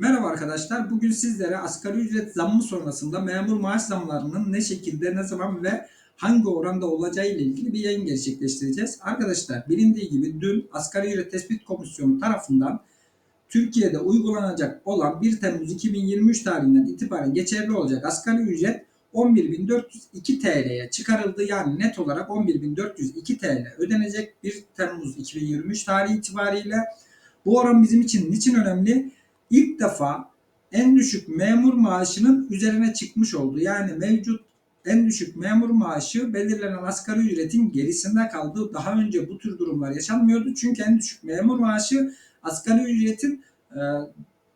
Merhaba arkadaşlar. Bugün sizlere asgari ücret zammı sonrasında memur maaş zamlarının ne şekilde, ne zaman ve hangi oranda olacağı ile ilgili bir yayın gerçekleştireceğiz. Arkadaşlar bilindiği gibi dün Asgari Ücret Tespit Komisyonu tarafından Türkiye'de uygulanacak olan 1 Temmuz 2023 tarihinden itibaren geçerli olacak asgari ücret 11.402 TL'ye çıkarıldı. Yani net olarak 11.402 TL ödenecek 1 Temmuz 2023 tarihi itibariyle. Bu oran bizim için niçin önemli? İlk defa en düşük memur maaşının üzerine çıkmış oldu. Yani mevcut en düşük memur maaşı belirlenen asgari ücretin gerisinde kaldı. Daha önce bu tür durumlar yaşanmıyordu. Çünkü en düşük memur maaşı asgari ücretin e,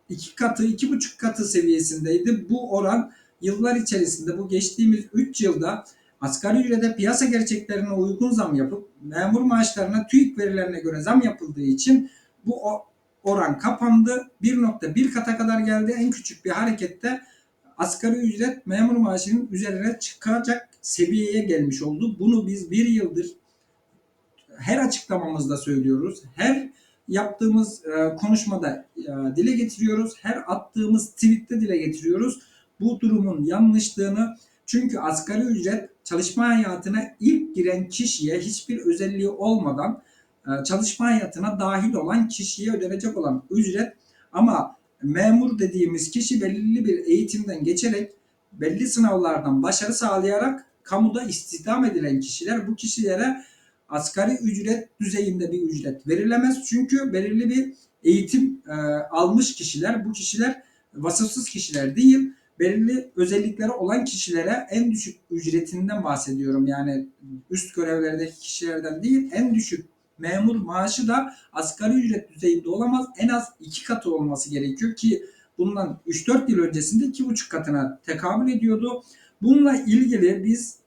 iki katı, iki buçuk katı seviyesindeydi. Bu oran yıllar içerisinde bu geçtiğimiz 3 yılda asgari ücrete piyasa gerçeklerine uygun zam yapıp memur maaşlarına TÜİK verilerine göre zam yapıldığı için bu oran kapandı. 1.1 kata kadar geldi. En küçük bir harekette asgari ücret memur maaşının üzerine çıkacak seviyeye gelmiş oldu. Bunu biz bir yıldır her açıklamamızda söylüyoruz. Her yaptığımız e, konuşmada e, dile getiriyoruz. Her attığımız tweette dile getiriyoruz. Bu durumun yanlışlığını çünkü asgari ücret çalışma hayatına ilk giren kişiye hiçbir özelliği olmadan çalışma hayatına dahil olan kişiye ödenecek olan ücret ama memur dediğimiz kişi belirli bir eğitimden geçerek belli sınavlardan başarı sağlayarak kamuda istihdam edilen kişiler bu kişilere asgari ücret düzeyinde bir ücret verilemez. Çünkü belirli bir eğitim e, almış kişiler bu kişiler vasıfsız kişiler değil belirli özellikleri olan kişilere en düşük ücretinden bahsediyorum. Yani üst görevlerdeki kişilerden değil en düşük memur maaşı da asgari ücret düzeyinde olamaz. En az iki katı olması gerekiyor ki bundan 3-4 yıl öncesinde 2,5 katına tekamül ediyordu. Bununla ilgili biz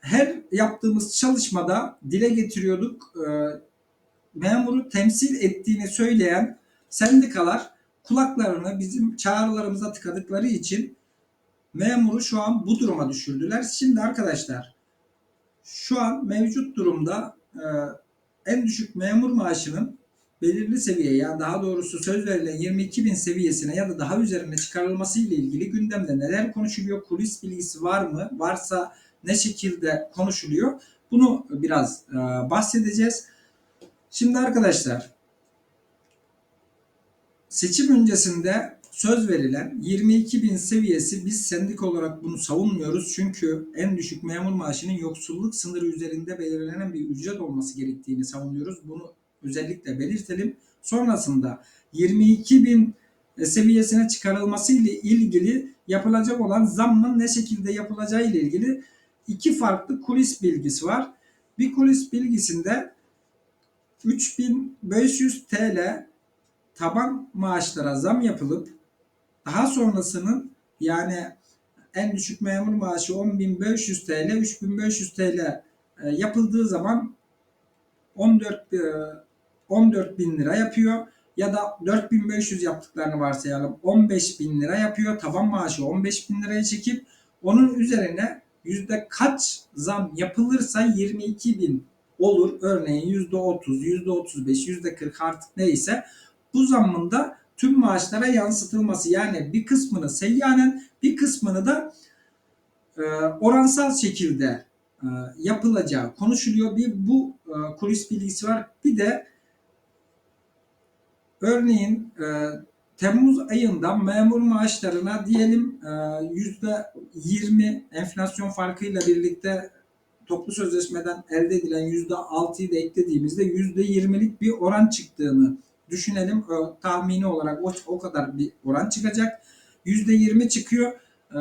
her yaptığımız çalışmada dile getiriyorduk. E, memuru temsil ettiğini söyleyen sendikalar kulaklarını bizim çağrılarımıza tıkadıkları için memuru şu an bu duruma düşürdüler. Şimdi arkadaşlar şu an mevcut durumda en düşük memur maaşının belirli seviyeye yani daha doğrusu söz verilen 22 bin seviyesine ya da daha üzerine çıkarılması ile ilgili gündemde neler konuşuluyor? Kulis bilgisi var mı? Varsa ne şekilde konuşuluyor? Bunu biraz e, bahsedeceğiz. Şimdi arkadaşlar seçim öncesinde söz verilen 22 bin seviyesi biz sendik olarak bunu savunmuyoruz. Çünkü en düşük memur maaşının yoksulluk sınırı üzerinde belirlenen bir ücret olması gerektiğini savunuyoruz. Bunu özellikle belirtelim. Sonrasında 22 bin seviyesine çıkarılması ile ilgili yapılacak olan zammın ne şekilde yapılacağı ile ilgili iki farklı kulis bilgisi var. Bir kulis bilgisinde 3500 TL taban maaşlara zam yapılıp daha sonrasının yani en düşük memur maaşı 10.500 TL, 3.500 TL yapıldığı zaman 14 14 e, lira yapıyor ya da 4500 yaptıklarını varsayalım 15 bin lira yapıyor. Taban maaşı 15 bin liraya çekip onun üzerine yüzde kaç zam yapılırsa 22 bin olur. Örneğin yüzde 30, yüzde 35, yüzde 40 artık neyse bu zammın da tüm maaşlara yansıtılması yani bir kısmını seyyanen bir kısmını da e, oransal şekilde e, yapılacağı konuşuluyor. Bir bu e, kulis bilgisi var. Bir de örneğin e, Temmuz ayında memur maaşlarına diyelim e, yüzde 20 enflasyon farkıyla birlikte toplu sözleşmeden elde edilen yüzde 6'yı da eklediğimizde yüzde 20'lik bir oran çıktığını düşünelim. O, tahmini olarak o, o kadar bir oran çıkacak. %20 çıkıyor. Ee,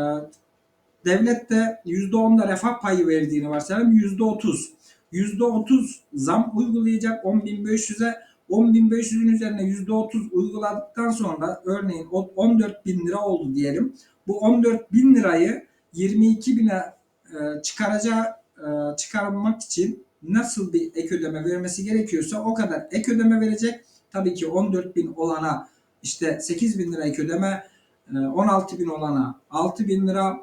devlet de %10'da refah payı verdiğini varsayalım. %30. %30 zam uygulayacak 10.500'e 10.500'ün üzerine %30 uyguladıktan sonra örneğin 14.000 lira oldu diyelim. Bu 14.000 lirayı 22 bine e, çıkaracağı e, çıkarmak için nasıl bir ek ödeme vermesi gerekiyorsa o kadar ek ödeme verecek. Tabii ki 14 bin olana işte 8 bin lira ek ödeme, 16 e, bin olana 6 bin lira,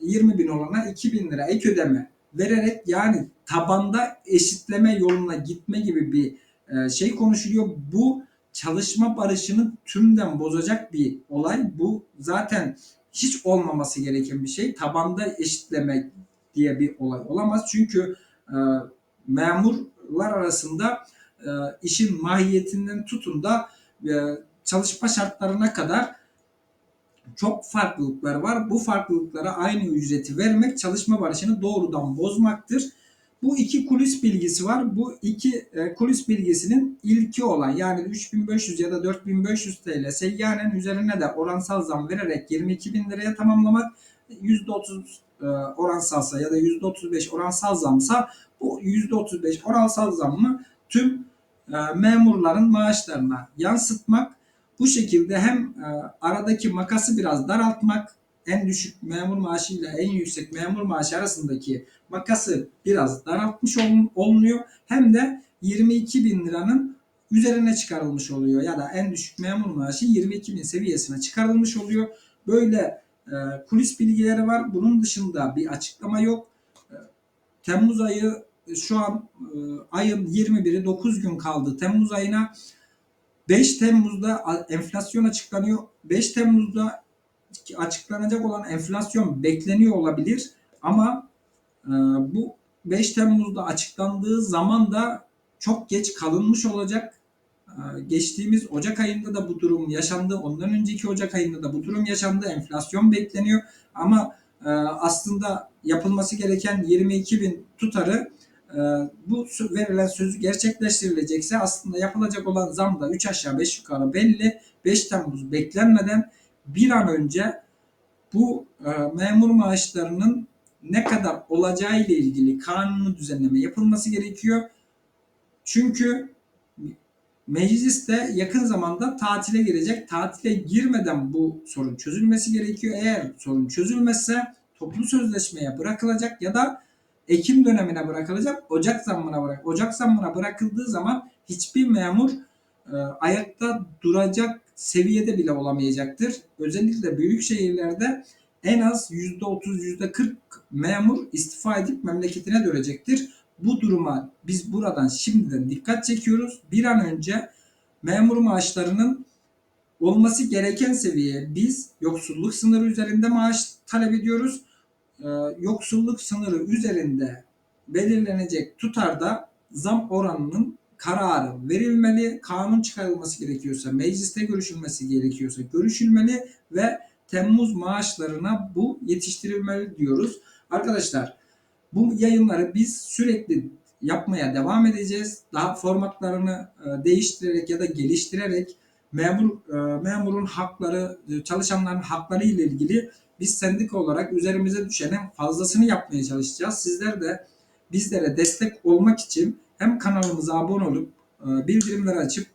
20 e, bin olana 2 bin lira ek ödeme vererek yani tabanda eşitleme yoluna gitme gibi bir e, şey konuşuluyor. Bu çalışma barışını tümden bozacak bir olay. Bu zaten hiç olmaması gereken bir şey. Tabanda eşitlemek diye bir olay olamaz. Çünkü e, memurlar arasında e, işin mahiyetinden tutun da e, çalışma şartlarına kadar çok farklılıklar var. Bu farklılıklara aynı ücreti vermek çalışma barışını doğrudan bozmaktır. Bu iki kulis bilgisi var. Bu iki e, kulis bilgisinin ilki olan yani 3500 ya da 4500 TL seyyanen üzerine de oransal zam vererek 22.000 liraya tamamlamak %30 e, oransalsa ya da %35 oransal zamsa bu %35 oransal zammı tüm memurların maaşlarına yansıtmak bu şekilde hem e, aradaki makası biraz daraltmak en düşük memur maaşı ile en yüksek memur maaşı arasındaki makası biraz daraltmış olun- olunuyor. Hem de 22 bin liranın üzerine çıkarılmış oluyor. Ya da en düşük memur maaşı 22 bin seviyesine çıkarılmış oluyor. Böyle e, kulis bilgileri var. Bunun dışında bir açıklama yok. E, Temmuz ayı e, şu an e, ayın 21'i 9 gün kaldı. Temmuz ayına 5 Temmuz'da enflasyon açıklanıyor. 5 Temmuz'da açıklanacak olan enflasyon bekleniyor olabilir ama e, bu 5 Temmuz'da açıklandığı zaman da çok geç kalınmış olacak. E, geçtiğimiz Ocak ayında da bu durum yaşandı. Ondan önceki Ocak ayında da bu durum yaşandı. Enflasyon bekleniyor ama e, aslında yapılması gereken 22 bin tutarı bu sö- verilen söz gerçekleştirilecekse aslında yapılacak olan zam da 3 aşağı 5 yukarı belli. 5 Temmuz beklenmeden bir an önce bu e, memur maaşlarının ne kadar olacağı ile ilgili kanunu düzenleme yapılması gerekiyor. Çünkü mecliste yakın zamanda tatile girecek. Tatile girmeden bu sorun çözülmesi gerekiyor. Eğer sorun çözülmezse toplu sözleşmeye bırakılacak ya da Ekim dönemine bırakılacak. Ocak zammına bırak. Ocak zammına bırakıldığı zaman hiçbir memur e, ayakta duracak seviyede bile olamayacaktır. Özellikle büyük şehirlerde en az %30 %40 memur istifa edip memleketine dönecektir. Bu duruma biz buradan şimdiden dikkat çekiyoruz. Bir an önce memur maaşlarının olması gereken seviyeye biz yoksulluk sınırı üzerinde maaş talep ediyoruz. Ee, yoksulluk sınırı üzerinde belirlenecek tutarda zam oranının kararı verilmeli, kanun çıkarılması gerekiyorsa, mecliste görüşülmesi gerekiyorsa görüşülmeli ve Temmuz maaşlarına bu yetiştirilmeli diyoruz. Arkadaşlar bu yayınları biz sürekli yapmaya devam edeceğiz. Daha formatlarını e, değiştirerek ya da geliştirerek memur e, memurun hakları, e, çalışanların hakları ile ilgili biz sendika olarak üzerimize düşenin fazlasını yapmaya çalışacağız. Sizler de bizlere destek olmak için hem kanalımıza abone olup e, bildirimleri açıp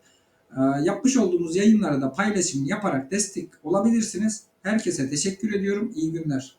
e, yapmış olduğumuz yayınları da paylaşım yaparak destek olabilirsiniz. Herkese teşekkür ediyorum. İyi günler.